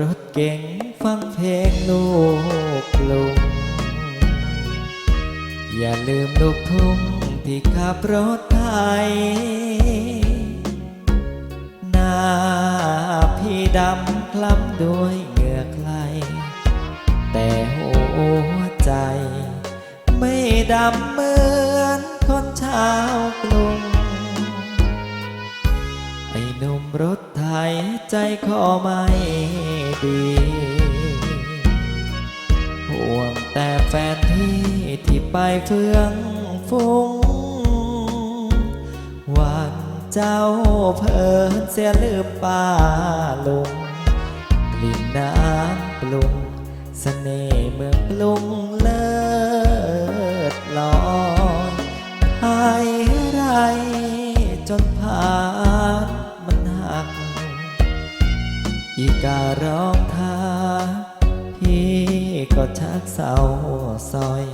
รถเก่งฟังเพลงลูกกลุงอย่าลืมลูกทุ่งที่ขับรถไทยหน้าพี่ดำคล้ำด้วยเหงื่อใครแต่หัวใจ ไม่ดำเหมือนคนชาวกรุงไอ้นุ่มรถ ไทยใจคอไม่ดี ห่วงแต่แฟนที่ที่ไปเฟื่องฟุ้งวันเจ้าเพลินเสียลืมป้าลุงลิ่นน้ำปรุงสเสน่ห์เมืองกรุงเลิศลอย การ้องทาพี่ก็ชักเศร้าซอย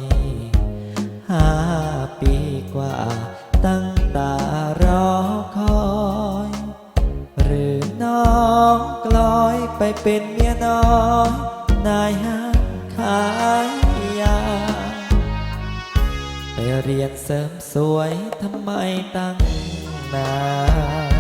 ห้าปีกว่าตั้งตารอคอย หรือน้องกลอยไปเป็นเมียน้อยนายห้างขายยา ไปเรียนเสริมสวยทำไมตั้งนาน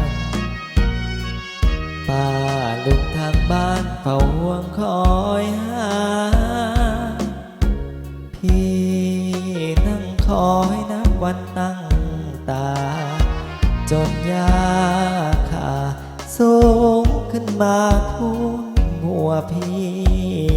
พี่นั่งคอยนับวันตั้งตา จนยาขาสูงขึ้นมาทุ่งหัวพี่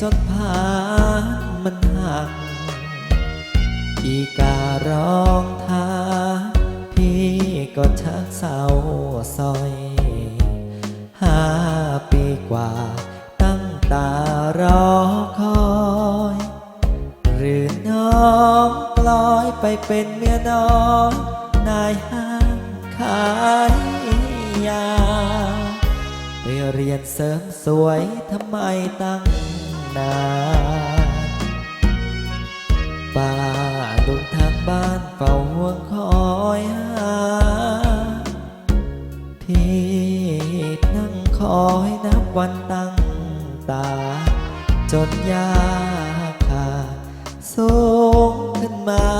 จนผ่านมันหัก อีการ้องทาพี่ก็ชักเศร้าซอย ห้าปีกว่า ตั้งตารอคอย หรือน้องกลอยไปเป็นเมียน้อยนายห้างขายยา ไปเรียนเสริมสวยทำไมตั้งนานป้าลุงทางบ้านเฝ้าห่วงคอยหาพี่นั่งคอยนับวันตั้งตา จนยาขาสูงขึ้นมา